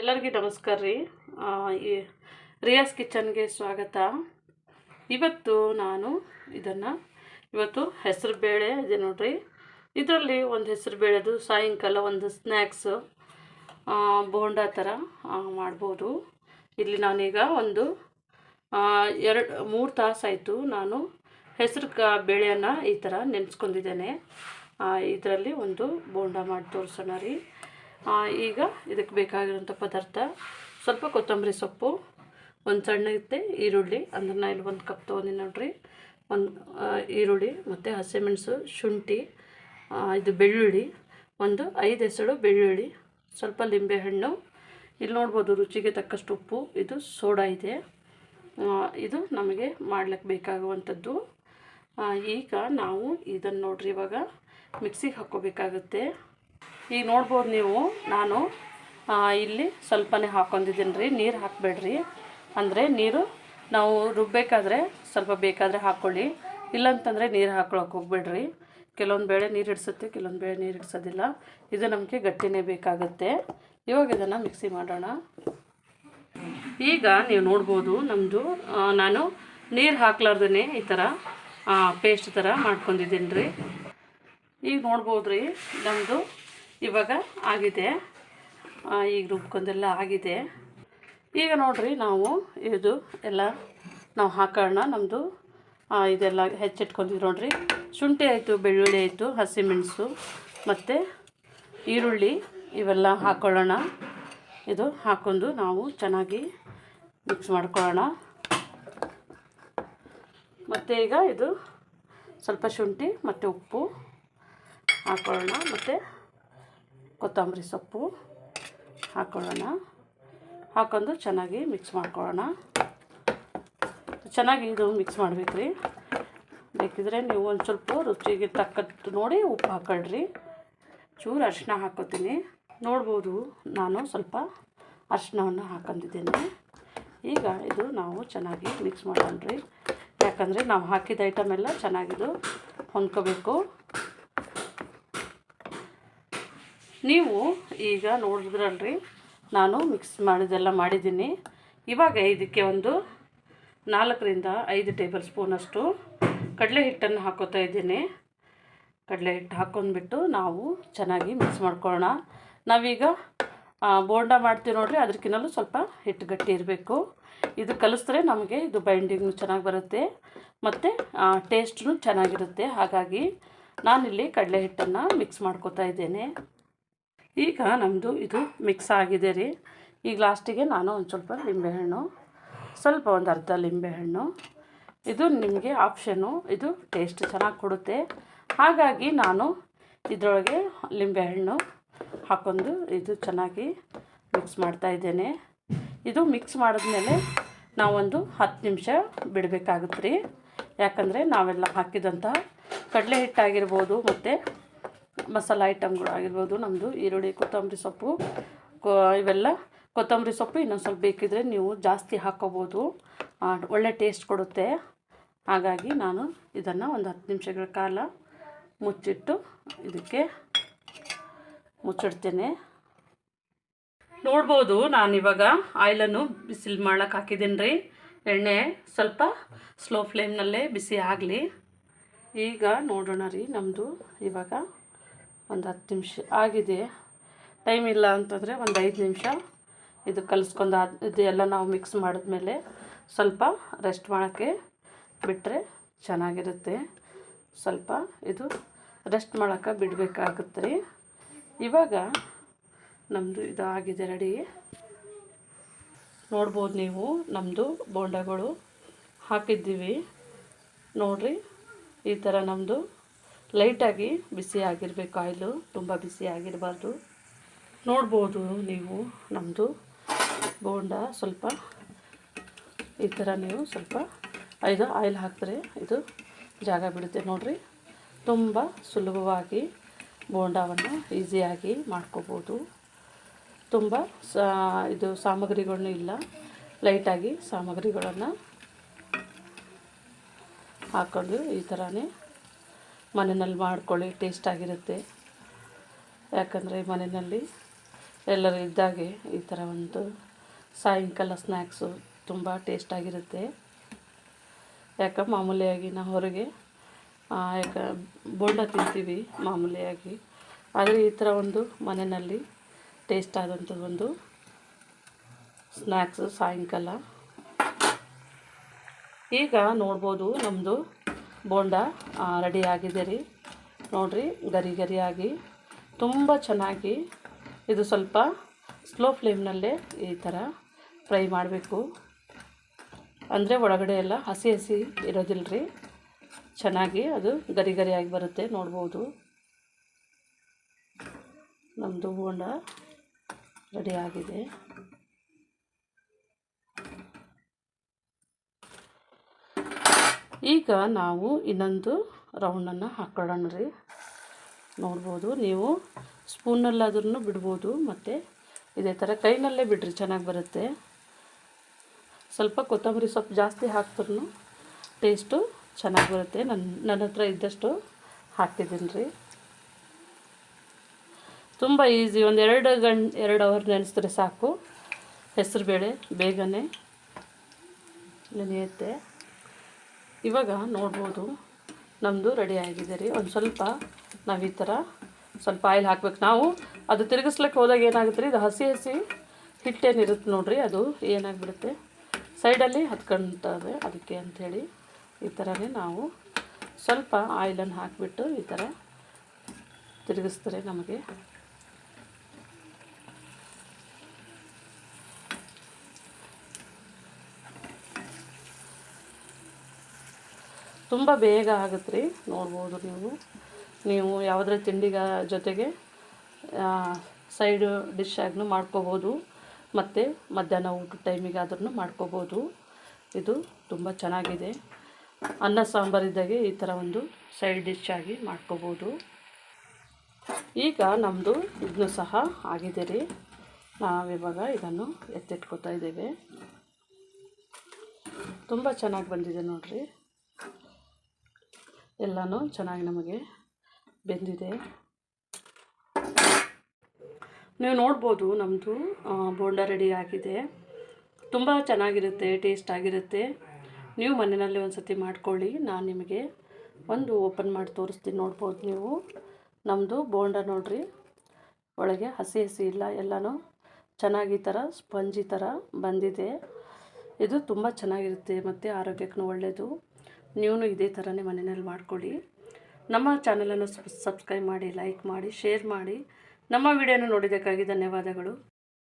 ಎಲ್ಲರಿಗೂ ನಮಸ್ಕಾರ ರೀ. ಈ ರಿಯಾಸ್ ಕಿಚನ್ಗೆ ಸ್ವಾಗತ. ಇವತ್ತು ನಾನು ಇದನ್ನು, ಇವತ್ತು ಹೆಸರು ಬೇಳೆ ಇದೆ ನೋಡ್ರಿ. ಇದರಲ್ಲಿ ಒಂದು ಹೆಸರು ಬೇಳೆದು, ಸಾಯಂಕಾಲ ಒಂದು ಸ್ನ್ಯಾಕ್ಸು ಬೋಂಡಾ ಥರ ಮಾಡ್ಬೋದು. ಇಲ್ಲಿ ನಾನೀಗ ಒಂದು ಎರಡು, ಮೂರು ತಾಸಾಯಿತು ನಾನು ಹೆಸರು ಕ, ಬೇಳೆಯನ್ನು ಈ ಥರ ನೆನೆಸ್ಕೊಂಡಿದ್ದೇನೆ. ಇದರಲ್ಲಿ ಒಂದು ಬೋಂಡ ಮಾಡಿ ತೋರಿಸೋಣ ರೀ. ಈಗ ಇದಕ್ಕೆ ಬೇಕಾಗಿರುವಂಥ ಪದಾರ್ಥ ಸ್ವಲ್ಪ ಕೊತ್ತಂಬರಿ ಸೊಪ್ಪು, ಒಂದು ಸಣ್ಣ ಇತ್ತೆ ಈರುಳ್ಳಿ ಅಂದ್ರೆ ನಾ ಇಲ್ಲಿ ಒಂದು ಕಪ್ ತೊಗೊಂಡಿನಿ ನೋಡ್ರಿ. ಒಂದು ಈರುಳ್ಳಿ ಮತ್ತು ಹಸಿಮೆಣಸು, ಶುಂಠಿ ಇದು ಬೆಳ್ಳುಳ್ಳಿ, ಒಂದು ಐದು ಹೆಸರು ಬೆಳ್ಳುಳ್ಳಿ, ಸ್ವಲ್ಪ ಲಿಂಬೆಹಣ್ಣು. ಇಲ್ಲಿ ನೋಡ್ಬೋದು ರುಚಿಗೆ ತಕ್ಕಷ್ಟು ಉಪ್ಪು, ಇದು ಸೋಡಾ ಇದೆ. ಇದು ನಮಗೆ ಮಾಡ್ಲಿಕ್ಕೆ ಬೇಕಾಗುವಂಥದ್ದು. ಈಗ ನಾವು ಇದನ್ನು ನೋಡ್ರಿ ಇವಾಗ ಮಿಕ್ಸಿಗೆ ಹಾಕ್ಕೋಬೇಕಾಗುತ್ತೆ. ಈಗ ನೋಡ್ಬೋದು ನೀವು, ನಾನು ಇಲ್ಲಿ ಸ್ವಲ್ಪನೇ ಹಾಕ್ಕೊಂಡಿದ್ದೀನಿ ರೀ ನೀರು ಹಾಕಬೇಡ್ರಿ. ಅಂದರೆ ನೀರು ನಾವು ರುಬ್ಬಬೇಕಾದ್ರೆ ಸ್ವಲ್ಪ ಬೇಕಾದರೆ ಹಾಕ್ಕೊಳ್ಳಿ ಇಲ್ಲಂತಂದರೆ ನೀರು ಹಾಕ್ಕೊಳಕ್ಕೆ ಹೋಗ್ಬೇಡ್ರಿ. ಕೆಲವೊಂದು ಬೇಳೆ ನೀರು ಹಿಡಿಸುತ್ತೆ, ಕೆಲವೊಂದು ಬೇಳೆ ನೀರು ಹಿಡಿಸೋದಿಲ್ಲ. ಇದು ನಮಗೆ ಗಟ್ಟಿನೇ ಬೇಕಾಗುತ್ತೆ. ಇವಾಗ ಇದನ್ನು ಮಿಕ್ಸಿ ಮಾಡೋಣ. ಈಗ ನೀವು ನೋಡ್ಬೋದು ನಮ್ಮದು ನಾನು ನೀರು ಹಾಕ್ಲಾರ್ದೇ ಈ ಥರ ಪೇಸ್ಟ್ ಥರ ಮಾಡ್ಕೊಂಡಿದ್ದೀನಿ ರೀ ಈಗ ನೋಡ್ಬೋದು ರೀ ನಮ್ಮದು ಇವಾಗ ಆಗಿದೆ. ಈಗ ರುಬ್ಕೊಂಡೆಲ್ಲ ಆಗಿದೆ. ಈಗ ನೋಡ್ರಿ ನಾವು ಇದು ಎಲ್ಲ ನಾವು ಹಾಕೋಣ ನಮ್ಮದು ಇದೆಲ್ಲ ಹೆಚ್ಚಿಟ್ಕೊಂಡಿದ್ವಿ ನೋಡ್ರಿ. ಶುಂಠಿ ಆಯಿತು, ಬೆಳ್ಳುಳ್ಳಿ ಆಯಿತು, ಹಸಿಮೆಣಸು ಮತ್ತು ಈರುಳ್ಳಿ ಇವೆಲ್ಲ ಹಾಕ್ಕೊಳ್ಳೋಣ ಇದು ಹಾಕ್ಕೊಂಡು ನಾವು ಚೆನ್ನಾಗಿ ಮಿಕ್ಸ್ ಮಾಡ್ಕೊಳ್ಳೋಣ. ಮತ್ತು ಈಗ ಇದು ಸ್ವಲ್ಪ ಶುಂಠಿ ಮತ್ತು ಉಪ್ಪು ಹಾಕ್ಕೊಳ್ಳೋಣ ಮತ್ತು ಕೊತ್ತಂಬರಿ ಸೊಪ್ಪು ಹಾಕ್ಕೊಳ್ಳೋಣ ಹಾಕೊಂಡು ಚೆನ್ನಾಗಿ ಮಿಕ್ಸ್ ಮಾಡ್ಕೊಳ್ಳೋಣ. ಚೆನ್ನಾಗಿ ಇದು ಮಿಕ್ಸ್ ಮಾಡ್ಬೇಕ್ರಿ. ಬೇಕಿದ್ರೆ ನೀವು ಒಂದು ಸ್ವಲ್ಪ ರುಚಿಗೆ ತಕ್ಕದ್ದು ನೋಡಿ ಉಪ್ಪು ಹಾಕೊಳ್ರಿ. ಚೂರು ಅರಿಶಿನ ಹಾಕೋತೀನಿ. ನೋಡ್ಬೋದು ನಾನು ಸ್ವಲ್ಪ ಅರಿಶಿನವನ್ನು ಹಾಕೊಂಡಿದ್ದೀನಿ. ಈಗ ಇದು ನಾವು ಚೆನ್ನಾಗಿ ಮಿಕ್ಸ್ ಮಾಡ್ಕೊಂಡ್ರಿ. ಯಾಕಂದರೆ ನಾವು ಹಾಕಿದ ಐಟಮ್ ಎಲ್ಲ ಚೆನ್ನಾಗಿದು ಹೊಂದ್ಕೋಬೇಕು. ನೀವು ಈಗ ನೋಡಿದ್ರಲ್ರಿ, ನಾನು ಮಿಕ್ಸ್ ಮಾಡಿದೆಲ್ಲ ಮಾಡಿದ್ದೀನಿ. ಇವಾಗ ಇದಕ್ಕೆ ಒಂದು ನಾಲ್ಕರಿಂದ ಐದು ಟೇಬಲ್ ಸ್ಪೂನಷ್ಟು ಕಡಲೆ ಹಿಟ್ಟನ್ನು ಹಾಕೋತಾ ಇದ್ದೀನಿ. ಕಡಲೆ ಹಿಟ್ಟು ಹಾಕ್ಕೊಂಡ್ಬಿಟ್ಟು ನಾವು ಚೆನ್ನಾಗಿ ಮಿಕ್ಸ್ ಮಾಡ್ಕೊಳ್ಳೋಣ. ನಾವೀಗ ಬೋಂಡ ಮಾಡ್ತೀವಿ ನೋಡ್ರಿ ಅದಕ್ಕಿನ್ನಲೂ ಸ್ವಲ್ಪ ಹಿಟ್ಟು ಗಟ್ಟಿ ಇರಬೇಕು. ಇದು ಕಲಿಸಿದ್ರೆ ನಮಗೆ ಇದು ಬೈಂಡಿಂಗ್ನು ಚೆನ್ನಾಗಿ ಬರುತ್ತೆ, ಮತ್ತು ಟೇಸ್ಟ್ನು ಚೆನ್ನಾಗಿರುತ್ತೆ. ಹಾಗಾಗಿ ನಾನಿಲ್ಲಿ ಕಡಲೆ ಹಿಟ್ಟನ್ನು ಮಿಕ್ಸ್ ಮಾಡ್ಕೋತಾ ಇದ್ದೇನೆ. ಈಗ ನಮ್ಮದು ಇದು ಮಿಕ್ಸ್ ಆಗಿದೆ ರೀ. ಈಗ ಲಾಸ್ಟಿಗೆ ನಾನು ಒಂದು ಸ್ವಲ್ಪ ಲಿಂಬೆಹಣ್ಣು ಸ್ವಲ್ಪ ಒಂದು ಅರ್ಧ ಲಿಂಬೆಹಣ್ಣು ಇದು ನಿಮಗೆ ಆಪ್ಷನು ಇದು ಟೇಸ್ಟ್ ಚೆನ್ನಾಗಿ ಕೊಡುತ್ತೆ. ಹಾಗಾಗಿ ನಾನು ಇದರೊಳಗೆ ಲಿಂಬೆಹಣ್ಣು ಹಾಕೊಂಡು ಇದು ಚೆನ್ನಾಗಿ ಮಿಕ್ಸ್ ಮಾಡ್ತಾ ಇದ್ದೇನೆ. ಇದು ಮಿಕ್ಸ್ ಮಾಡಿದ್ಮೇಲೆ ನಾವೊಂದು ಹತ್ತು ನಿಮಿಷ ಬಿಡಬೇಕಾಗುತ್ತೆ ರೀ. ಯಾಕಂದರೆ ನಾವೆಲ್ಲ ಹಾಕಿದಂತಹ ಕಡಲೆ ಹಿಟ್ಟಾಗಿರ್ಬೋದು ಮತ್ತು ಮಸಾಲ ಐಟಮ್ಗಳು ಆಗಿರ್ಬೋದು ನಮ್ಮದು ಈರುಳ್ಳಿ, ಕೊತ್ತಂಬರಿ ಸೊಪ್ಪು ಇವೆಲ್ಲ ಕೊತ್ತಂಬರಿ ಸೊಪ್ಪು ಇನ್ನೊಂದು ಸ್ವಲ್ಪ ಬೇಕಿದ್ರೆ ನೀವು ಜಾಸ್ತಿ ಹಾಕ್ಕೋಬೋದು ಒಳ್ಳೆ ಟೇಸ್ಟ್ ಕೊಡುತ್ತೆ. ಹಾಗಾಗಿ ನಾನು ಇದನ್ನು ಒಂದು ಹತ್ತು ನಿಮಿಷಗಳ ಕಾಲ ಮುಚ್ಚಿಟ್ಟು ಇದಕ್ಕೆ ಮುಚ್ಚಿಡ್ತೇನೆ. ನೋಡ್ಬೋದು ನಾನಿವಾಗ ಆಯಿಲನ್ನು ಬಿಸಿಲು ಮಾಡಕ್ಕೆ ಹಾಕಿದ್ದೀನಿ ರೀ ಎಣ್ಣೆ ಸ್ವಲ್ಪ ಸ್ಲೋ ಫ್ಲೇಮ್ನಲ್ಲೇ ಬಿಸಿ ಆಗಲಿ. ಈಗ ನೋಡೋಣ ರೀ ನಮ್ಮದು ಇವಾಗ ಒಂದು ಹತ್ತು ನಿಮಿಷ ಆಗಿದೆ. ಟೈಮ್ ಇಲ್ಲ ಅಂತಂದರೆ ಒಂದು ಐದು ನಿಮಿಷ ಇದು ಕಲಿಸ್ಕೊಂಡು ಇದು ಎಲ್ಲ ನಾವು ಮಿಕ್ಸ್ ಮಾಡಿದ್ಮೇಲೆ ಸ್ವಲ್ಪ ರೆಸ್ಟ್ ಮಾಡೋಕ್ಕೆ ಬಿಟ್ಟರೆ ಚೆನ್ನಾಗಿರುತ್ತೆ. ಸ್ವಲ್ಪ ಇದು ರೆಸ್ಟ್ ಮಾಡೋಕ್ಕೆ ಬಿಡಬೇಕಾಗುತ್ತೆ ರೀ. ಇವಾಗ ನಮ್ಮದು ಇದು ಆಗಿದೆ ರೆಡಿ ನೋಡ್ಬೋದು ನೀವು ನಮ್ಮದು ಬೋಂಡಗಳು ಹಾಕಿದ್ದೀವಿ. ನೋಡಿರಿ ಈ ಥರ ನಮ್ಮದು ಲೈಟಾಗಿ ಬಿಸಿ ಆಗಿರಬೇಕು ಆಯಿಲು. ತುಂಬ ಬಿಸಿ ಆಗಿರಬಾರ್ದು. ನೋಡ್ಬೋದು ನೀವು ನಮ್ಮದು ಬೋಂಡ. ಸ್ವಲ್ಪ ಈ ಥರ ನೀವು ಸ್ವಲ್ಪ ಇದು ಆಯಿಲ್ ಹಾಕಿದ್ರೆ ಇದು ಜಾಗ ಬಿಡುತ್ತೆ ನೋಡಿರಿ. ತುಂಬ ಸುಲಭವಾಗಿ ಬೋಂಡವನ್ನು ಈಸಿಯಾಗಿ ಮಾಡ್ಕೋಬೋದು. ತುಂಬ ಸಾ, ಇದು ಸಾಮಗ್ರಿಗಳನ್ನೂ ಇಲ್ಲ, ಲೈಟಾಗಿ ಸಾಮಗ್ರಿಗಳನ್ನು ಹಾಕೊಂಡು ಈ ಥರನೇ ಮನೆಯಲ್ಲಿ ಮಾಡ್ಕೊಳ್ಳಿ ಟೇಸ್ಟಾಗಿರುತ್ತೆ ಯಾಕಂದರೆ ಮನೆಯಲ್ಲಿ ಎಲ್ಲರೂ ಇದ್ದಾಗೆ ಈ ಥರ ಒಂದು ಸಾಯಂಕಾಲ ಸ್ನ್ಯಾಕ್ಸು ತುಂಬ ಟೇಸ್ಟಾಗಿರುತ್ತೆ ಯಾಕೆ ಮಾಮೂಲಿಯಾಗಿ ನಾವು ಹೊರಗೆ ಯಾಕೆ ಬೋಂಡ ತಿಂತೀವಿ ಮಾಮೂಲಿಯಾಗಿ. ಆದರೆ ಈ ಥರ ಒಂದು ಮನೆಯಲ್ಲಿ ಟೇಸ್ಟ್ ಆದಂಥ ಒಂದು ಸ್ನ್ಯಾಕ್ಸು ಸಾಯಂಕಾಲ. ಈಗ ನೋಡ್ಬೋದು ನಮ್ಮದು ಬೋಂಡ ರೆಡಿ ಆಗಿದೆ ರೀ. ನೋಡಿರಿ, ಗರಿ ಗರಿಯಾಗಿ, ತುಂಬ ಚೆನ್ನಾಗಿ ಇದು ಸ್ವಲ್ಪ ಸ್ಲೋ ಫ್ಲೇಮ್ನಲ್ಲೇ ಈ ಥರ ಫ್ರೈ ಮಾಡಬೇಕು. ಅಂದರೆ ಒಳಗಡೆ ಎಲ್ಲ ಹಸಿ ಹಸಿ ಇರೋದಿಲ್ಲ ರೀ. ಚೆನ್ನಾಗಿ ಅದು ಗರಿ ಗರಿಯಾಗಿ ಬರುತ್ತೆ, ನೋಡ್ಬೋದು. ನಮ್ಮದು ಬೋಂಡ ರೆಡಿ ಆಗಿದೆ. ಈಗ ನಾವು ಇನ್ನೊಂದು ರೌಂಡನ್ನು ಹಾಕೊಳ್ಳೋಣ ರೀ. ನೋಡ್ಬೋದು, ನೀವು ಸ್ಪೂನಲ್ಲಾದ್ರೂ ಬಿಡ್ಬೋದು, ಮತ್ತು ಇದೇ ಥರ ಕೈನಲ್ಲೇ ಬಿಡ್ರಿ, ಚೆನ್ನಾಗಿ ಬರುತ್ತೆ. ಸ್ವಲ್ಪ ಕೊತ್ತಂಬರಿ ಸೊಪ್ಪು ಜಾಸ್ತಿ ಹಾಕ್ದ್ರೂ ಟೇಸ್ಟು ಚೆನ್ನಾಗಿ ಬರುತ್ತೆ. ನನ್ನ ನನ್ನ ಹತ್ರ ಇದ್ದಷ್ಟು ಹಾಕ್ತಿದ್ದೀನಿ ರೀ. ತುಂಬ ಈಸಿ, ಒಂದು ಎರಡು ಗಂಟೆ, ಎರಡು ಅವರ್ ನೆನೆಸಿದ್ರೆ ಸಾಕು. ಹೆಸರುಬೇಳೆ ಬೇಗನೆ ನೆನೆಯುತ್ತೆ. ಇವಾಗ ನೋಡ್ಬೋದು. ನಮ್ಮದು ರೆಡಿ ಆಗಿದೆ ರೀ. ಒಂದು ಸ್ವಲ್ಪ ನಾವು ಈ ಥರ ಸ್ವಲ್ಪ ಆಯಿಲ್ ಹಾಕ್ಬೇಕು. ನಾವು ಅದು ತಿರುಗಿಸ್ಲಿಕ್ಕೆ ಹೋದಾಗ ಏನಾಗುತ್ತೆ ರೀ? ಇದು ಹಸಿ ಹಸಿ ಹಿಟ್ಟೇನಿರುತ್ತೆ ನೋಡಿರಿ? ಅದು ಏನಾಗ್ಬಿಡುತ್ತೆ? ಸೈಡಲ್ಲಿ ಹತ್ಕೊಳ್ತವೆ ಅದಕ್ಕೆ ಅಂಥೇಳಿ ಈ ಥರನೇ ನಾವು ಸ್ವಲ್ಪ ಆಯಿಲನ್ನು ಹಾಕಿಬಿಟ್ಟು ಈ ಥರ ತಿರುಗಿಸ್ತಾರೆ ನಮಗೆ. ತುಂಬ ಬೇಗ ಆಗುತ್ತೆ ರೀ ನೋಡ್ಬೋದು ನೀವು. ನೀವು ಯಾವುದ್ರ ತಿಂಡಿಗ ಜೊತೆಗೆ ಸೈಡು ಡಿಶ್ ಆಗೂ ಮಾಡ್ಕೋಬೋದು. ಮತ್ತು ಮಧ್ಯಾಹ್ನ ಊಟದ ಟೈಮಿಗಾದ್ರೂ ಮಾಡ್ಕೋಬೋದು. ಇದು ತುಂಬ ಚೆನ್ನಾಗಿದೆ. ಅನ್ನ ಸಾಂಬಾರಿದ್ದಾಗೆ ಈ ಥರ ಒಂದು ಸೈಡ್ ಡಿಶ್ ಆಗಿ ಮಾಡ್ಕೋಬೋದು. ಈಗ ನಮ್ಮದು ಇದನ್ನು ಸಹ ಆಗಿದೆ ರೀ. ನಾವಿವಾಗ ಇದನ್ನು ಎತ್ತಿಟ್ಕೋತಾ ಇದ್ದೇವೆ. ತುಂಬ ಚೆನ್ನಾಗಿ ಬಂದಿದೆ ನೋಡಿರಿ. ಎಲ್ಲನೂ ಚೆನ್ನಾಗಿ ನಮಗೆ ಬೆಂದಿದೆ. ನೀವು ನೋಡ್ಬೋದು ನಮ್ಮದು ಬೋಂಡ ರೆಡಿ ಆಗಿದೆ. ತುಂಬ ಚೆನ್ನಾಗಿರುತ್ತೆ, ಟೇಸ್ಟ್ ಆಗಿರುತ್ತೆ. ನೀವು ಮನೆಯಲ್ಲಿ ಒಂದು ಸತಿ ಮಾಡ್ಕೊಳ್ಳಿ, ನಾನು ನಿಮಗೆ ಒಂದು ಓಪನ್ ಮಾಡಿ ತೋರಿಸ್ತೀನಿ, ನೋಡ್ಬೋದು ನೀವು. ನಮ್ಮದು ಬೋಂಡ ನೋಡ್ರಿ. ಒಳಗೆ ಹಸಿ ಹಸಿ ಇಲ್ಲ, ಎಲ್ಲನೂ ಚೆನ್ನಾಗಿ ಥರ ಸ್ಪಂಜಿ ಥರ ಬಂದಿದೆ. ಇದು ತುಂಬ ಚೆನ್ನಾಗಿರುತ್ತೆ, ಮತ್ತು ಆರೋಗ್ಯಕ್ಕೂ ಒಳ್ಳೆಯದು ನೀವು ಇದೇ ಥರನೇ ಮನೆಯಲ್ಲಿ ಮಾಡ್ಕೊಳ್ಳಿ. ನಮ್ಮ ಚಾನಲನ್ನು ಸಬ್ಸ್ಕ್ರೈಬ್ ಮಾಡಿ, ಲೈಕ್ ಮಾಡಿ, ಶೇರ್ ಮಾಡಿ. ನಮ್ಮ ವಿಡಿಯೋನ ನೋಡಿದ್ದಕ್ಕಾಗಿ ಧನ್ಯವಾದಗಳು.